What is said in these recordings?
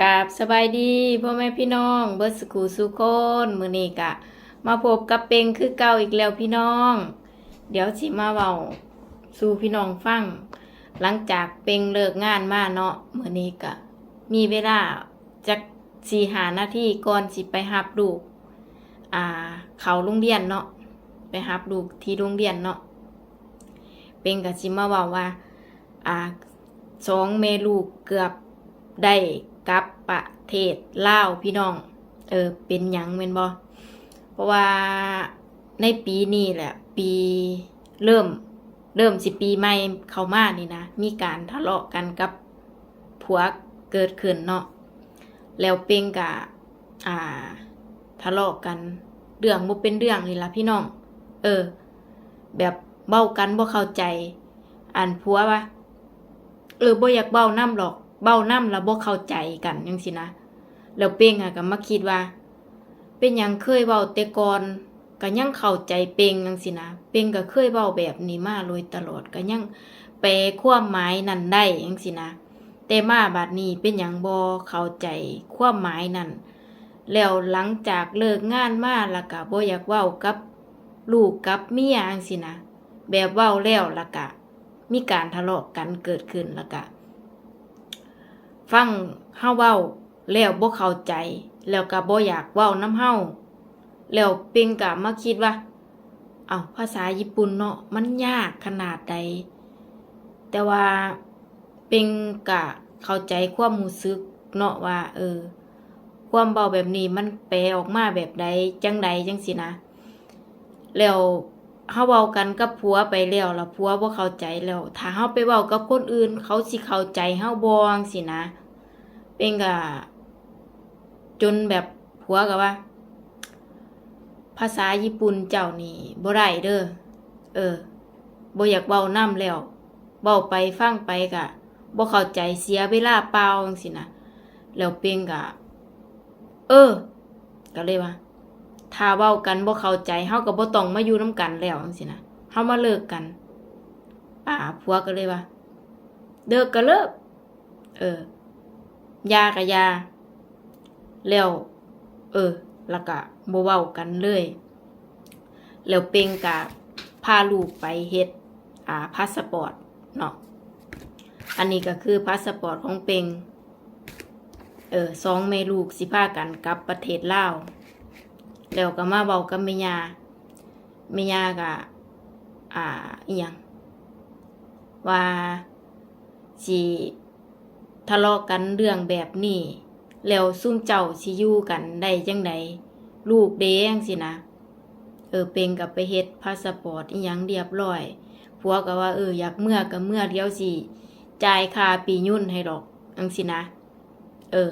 กาบสบายดีพ่อแม่พี่น้องเบิร์สกูสุคนมือนี้กะ มาพบกับเป็งคือเก่าอีกแล้วพี่น้อง เดี๋ยวสิมาเว้าสู่พี่น้องฟัง หลังจากเป็งเลิกงานมาเนาะมือนี้กะ มีเวลาจักสี่หานาทีก่อนสิไปหับลูกอ่า เขาโรงเรียนเนาะไปหับลูกที่โรงเรียนเนาะเป็งกะสิมาเว้าว่า อ่าสองเมลูกเกือบได้ กับประเทศลาวพี่น้อง เออ เป็นหยังแม่นบ่เพราะว่าในปีนี้แหละ ปีเริ่ม เริ่มสิปีใหม่เข้ามานี่นะ มีการทะเลาะกันกับผัวเกิดขึ้นเนาะ แล้วเป่งกะอ่า ทะเลาะกัน เรื่องบ่เป็นเรื่องนี่ละพี่น้อง เออ แบบเบ้ากันบ่เข้าใจอันผัวว่า เออบ่อยากเบ้าน้ำหรอก เบ้าน้ำแล้วบ่เข้าใจกันจังซี่นะแล้วเป้งอะก็มาคิดว่า เป็นยังเคยเว้าแต่ก่อนก็ยังเข้าใจเป้งจังซี่นะเป้งก็เคยเว้าแบบนี้มาโดยตลอดก็ยังแปลความหมายนั้นได้จังซี่นะแต่มาบัดนี้เป็นหยังบ่เข้าใจความหมายนั้นแล้วหลังจากเลิกงานมาแล้วก็บ่อยากเว้ากับลูกกับเมียจังซี่นะแบบเว้าแล้วล้วก็มีการทะเลาะกันเกิดขึ้นล้วก็ ฟังเฮาเว้า แล้วบ่เข้าใจ แล้วก็บ่อยากเว้านํเฮาแล้วเปิงก็มาคิดว่า เอา้าภาษาญี่ปุ่นเนาะมันยากขนาดใด แต่ว่าเปิงก็เข้าใจความรู้สึกเนาะว่า เออ ความเบาแบบนี้มันแปลออกมาแบบใดจังใดจังสินะ แล้ว เฮาเว้ากันกับผัวไปแล้วแล้วผัวบ่เข้าใจแล้วถ้าเฮาไปเว้ากับคนอื่น เขาสิเข้าใจเฮาบ่จังซี่นะ เป็นก็จนแบบผัวก็ว่า ภาษาญี่ปุ่นเจ้านี่บ่ได้เด้อเออบ่อยากเว้านํแล้วเว้าไปฟังไปก็บ่เข้าใจเสียเวลาเปล่าจังซี่นะแล้วเป่งก็เออ ก็เลยว่า ถ้าเว้ากันบ่เข้าใจเฮาก็บ่ต้องมาอยู่นํกันแล้วจังซี่นะเฮามาเลิกกัน ป้าผัวก็เลยว่าเลิกก็เลิก เออยาก็ยา แล้ว เออ แล้วก็บ่เว้ากันเลย แล้วเป่งก็พาลูกไปเฮ็ด อ่าพาสปอร์ตเนาะ อันนี้ก็คือพาสปอร์ตของเป่งเออสองแม่ลูกสิพากันกลับประเทศลาว แล้วก็มาเว้ากับแม่ย่าแม่ย่าก็อ่าอีหยังว่าสิทะเลาะกันเรื่องแบบนี้แล้วซุ่มเจ้าสิอยู่กันได้จังไดลูกเด้งสินะเออเป็งกับไปเฮ็ดพาสปอร์ตอีหยังเรียบร้อยผัวก็ว่าเอออยากเมื่อก็เมื่อเดียวสิจ่ายค่าปียุ่นให้ดอกจังสินะ เออ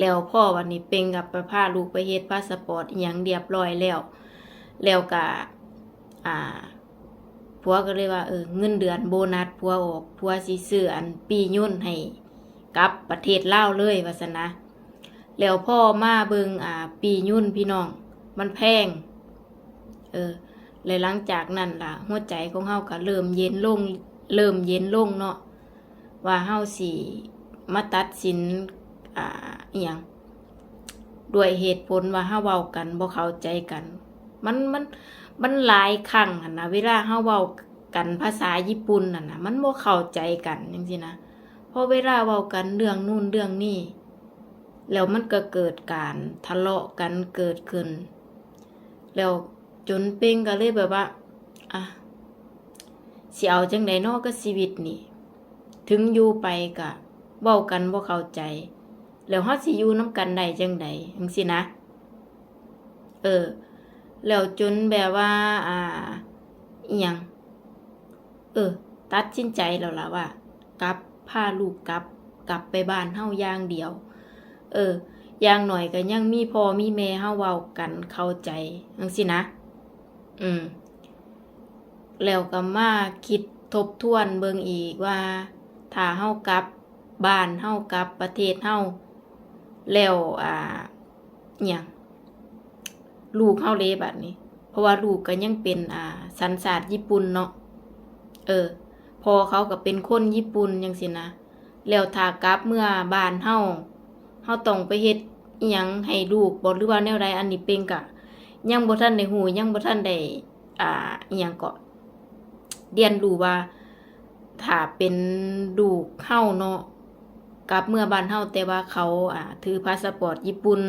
แล้วพ่อวันนี้เป็งกับไปพาลูกไปเฮ็ดพาสปอร์ตอหยังเรียบร้อยแล้ว แล้วก็อ่าผัวก็เลยว่าเออเงินเดือนโบนัสผัวออกผัวสิซื้ออันปียุ่นให้กับประเทศลาวเลยว่าซั่นนะแล้วพ่อมาเบิงอ่า ปียุ่นพี่น้อง มันแพง เออเลยหลังจากนั้นล่ะ หัวใจของเฮาก็เริ่มเย็นลงเริ่มเย็นลงเนาะว่าเฮาสิมาตัดสินอ่า อหยังด้วยเหตุผลว่าเฮาเว้ากันบ่เข้าใจกัน มันมันมันหลายครั้งหั่นนะเวลาเฮาเว้ากันภาษาญี่ปุ่นน่ะนะมันบ่เข้าใจกันจังซี่นะพอเวลาเว้ากันเรื่องนู่นเรื่องนี้แล้วมันก็เกิดการทะเลาะกันเกิดขึ้น แล้วจนเป้งก็เลยแบบว่าอะสิเอาจังไดนาะกับชีวิตนี่ ถึงอยู่ไปก็เว้ากันบ่เข้าใจ แล้วเฮาสิอยู่นำกันได้จังไดจังซี่นะ เออ แล้วจนแบบว่า อ่าอีหยังเออ ตัดสินใจแล้วล่ะว่า กลับพาลูกกลับ กลับไปบ้านเฮาอย่างเดียว เออ อย่างหน่อยก็ยังมีพ่อมีแม่เฮาเว้ากันเข้าใจจังซี่นะ อืม แล้วก็มาคิดทบทวนเบิ่งอีกว่าถ้าเฮากลับบ้านเฮากลับประเทศเฮา แล้วอ่าอหยังลูกเฮาเลยบัดนี้ เพราะว่าลูกก็ยังเป็นอ่าสัญชาติญี่ปุ่นเนาะเออ พอเขาก็เป็นคนญี่ปุ่นจังซี่นะแล้วถากลับเมื่อบ้านเฮาเฮาต้องไปเฮ็ดอิหยังให้ลูกบ่หรือว่าแนวใดอันนี้เป็นกะยังบ่ทันได้หูยังบ่ทันได้อ่าอิหยังก็เรียนรู้ว่าถ้าเป็นลูกเฮาเนาะ กลับเมื่อบ้านเฮาแต่ว่าเขาอ่าถือพาสปอร์ตญี่ปุ่น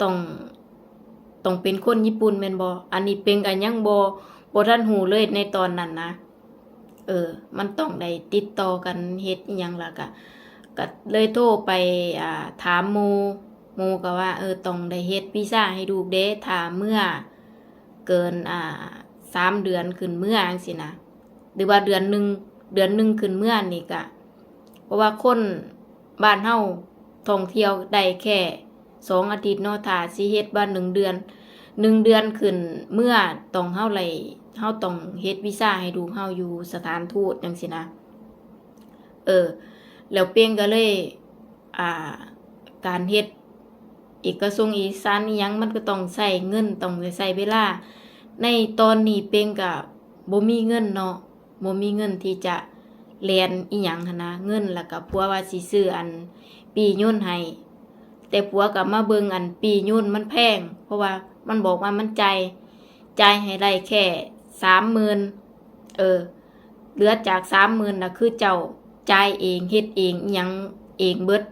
ต้องต้องเป็นคนญี่ปุ่นแม่นบ่อันนี้เป็นกันยังบ่บ่ทันฮู้เลยในตอนนั้นนะ เออ มันต้องได้ติดต่อกันเฮ็ดอิหยังล่ะก็ก็เลยโทรไปอ่าถามหมู่หมู่ก็ว่า เออต้องได้เฮ็ดวีซ่าให้ลูกเด้ถ้าเมื่อเกินอ่าสามเดือนขึ้นเมื่อจังซี่นะหรือว่าเดือนหนึ่งเดือนหนึ่งขึ้นเมื่อนี่กะ ราะว่าคนบ้านเฮาท่องเที่ยวได้แค่สองอาทิตย์เนาะถ้าสิเฮ็ดบ้านหนึ่งเดือนหนึ่งเดือนขึ้นเมื่อต้องเฮาไหลเฮาต้องเฮ็ดวีซ่าให้ดูเฮาอยู่สถานทูตจังซี่นะ เออ แล้วเปียงก็เลย อ่า การเฮ็ดเอกสงค์เอกสารอิหยังมันก็ต้องใช้เงินต้องใช้เวลา ในตอนนี้เปียงก็บ่มีเงินเนาะบ่มีเงินที่จะ เรียนอีหยังหนนะเงินแล้วก็ผัวว่าสิซื้ออันปียุ่นให้แต่ผัวก็มาเบิงอันปียุ่นมันแพง เพราะว่ามันบอกว่ามันใจ่ายจ่ายให้ได้แค่สามหมื่นเออเหลือจากสามหมื่นน่ะคือเจ้าจ่ายเองเฮ็ดเองอยังเองเบิด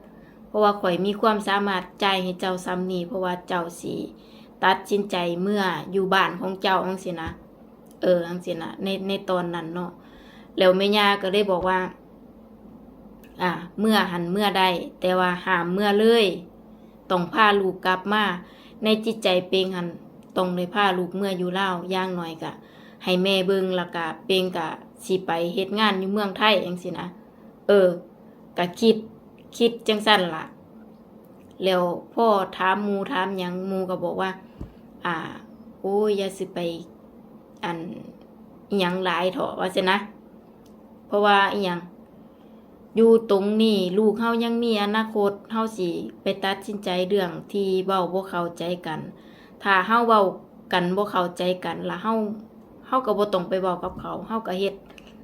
เพราะว่าข่อยมีความสามารถจ่ายให้เจ้าซ้ำนี้เพราะว่าเจ้าสิตัดสินใจเมื่ออยู่บ้านของเจ้าจังซี่นะ เออจังซี่นะในในตอนนั้นเนาะ แล้วแม่ย่าก็เลยบอกว่า อ่า เมื่อหันเมื่อใดแต่ว่าหามเมื่อเลยต้องพาลูกกลับมาในจิตใจเปงหันต้องเลยพาลูกเมื่ออยู่เล่าย่างหน่อยกะให้แม่เบิงล้วก็เปงกะสิไปเฮ็ดงานอยู่เมืองไทยจังซี่นะเออก็คิดคิดจังซั่นล่ะแล้วพ่อถามมูถามหยังมูก็บอกว่า อ่า โอ้ยอย่าสิไปอันหยังหลายเถอะว่าซั่นนะ เพราะว่าอีหยังอยู่ตรงนี้ลูกเฮายังมีอนาคตเฮาสิไปตัดสินใจเรื่องที่เว้าบ่เข้าใจกัน ถ้าเฮาเว้ากันบ่เข้าใจกันแล้วเฮาเฮาก็บ่ต้องไปเว้ากับเขาเฮาก็เฮ็ด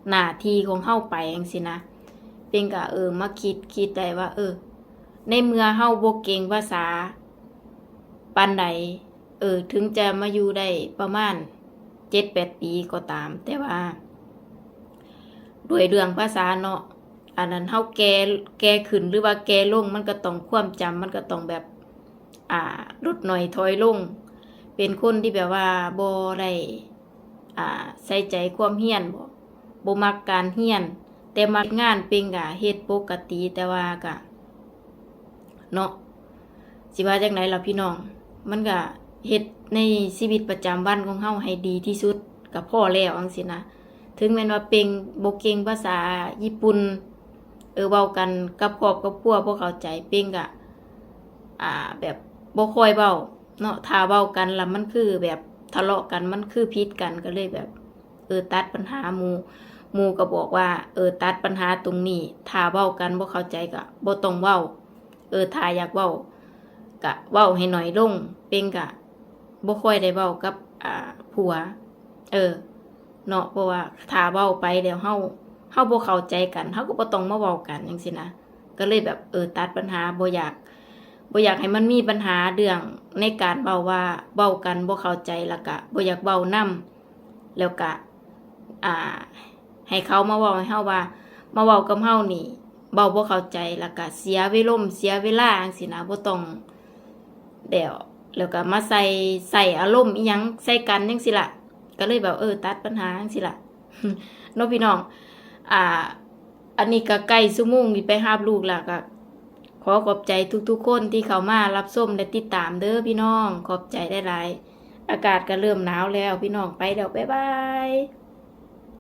หน้าที่ของเฮาไปจังซี่นะเป็นก็เออมาคิดคิดได้ว่า เออ ในเมื่อเฮาบ่เก่งภาษาปานใดเออ ถึงจะมาอยู่ได้ประมาณ7-8ปีก็ตาม แต่ว่า ด้วยเรื่องภาษาเนาะอันนั้นเฮาแก่แก่ขึ้นหรือว่าแก่ลงมันก็ต้องความจำมันก็ต้องแบบอ่าลดหน่อยถอยลง เป็นคนที่แบบว่าบ่ได้อ่าใส่ใจความเฮียนบ่บ่มักการเฮียน แต่มักงานเป็นกะเฮ็ดปกติแต่ว่ากะเนาะสิว่าจังไดล่ะพี่น้อง มันก็เฮ็ดในชีวิตประจำวันของเฮาให้ดีที่สุดก็พอแล้วจังซี่นะ ถึงแม้ว่าเป็นบ่เก่งภาษาญี่ปุ่น เออเว้ากันกับครอบกับครัวบ่เข้าใจเป็นก็อ่า แบบบ่ค่อยเว้าเนาะถ้าเว้ากันล้วมันคือแบบทะเลาะกันมันคือผิดกันก็เลยแบบ เออตัดปัญหาหมู่หมู่ก็บอกว่า เออตัดปัญหาตรงนี้ถ้าเว้ากันบ่เข้าใจก็บ่ต้องเว้า เออถ้าอยากเว้าก็เว้าให้หน้อยลง เป็นก็บ่ค่อยได้เว้ากับ อ่าผัว เออ เนาะเพราะว่าถ้าเว้าไปแล้วเฮาเฮาบ่เข้าใจกันเฮาก็บ่ต้องมาเว้ากันจังซี่นะก็เลยแบบเออตัดปัญหาบ่อยากบ่อยากให้มันมีปัญหาเรื่องในการเว้าว่าเว้ากันบ่เข้าใจแล้วก็บ่อยากเว้านํแล้วก็อ่า ให้เขามาเว้าให้เฮาว่า มาเว้ากับเฮานี่เว้าบ่เข้าใจแล้วก็เสียเวลมเสียเวลาจังซี่นะบ่ต้องเดี๋ยวแล้วก็มาใส่ใส่อารมณ์อีหยังใส่กันจังซี่ล่ะ ก็เลยแบบเออ ตัดปัญหาสิละน้องพี่น้อง อ่า อันนี้ก็ใกล้สุมุ่งที่ไปหาบลูกละก็ขอขอบใจทุกๆคนที่เข้ามารับส้มและติดตามเด้อพี่น้อง ขอบใจได้หลาย อากาศก็เริ่มหนาวแล้วพี่น้องไปเดี๋ยวบ๊ายบาย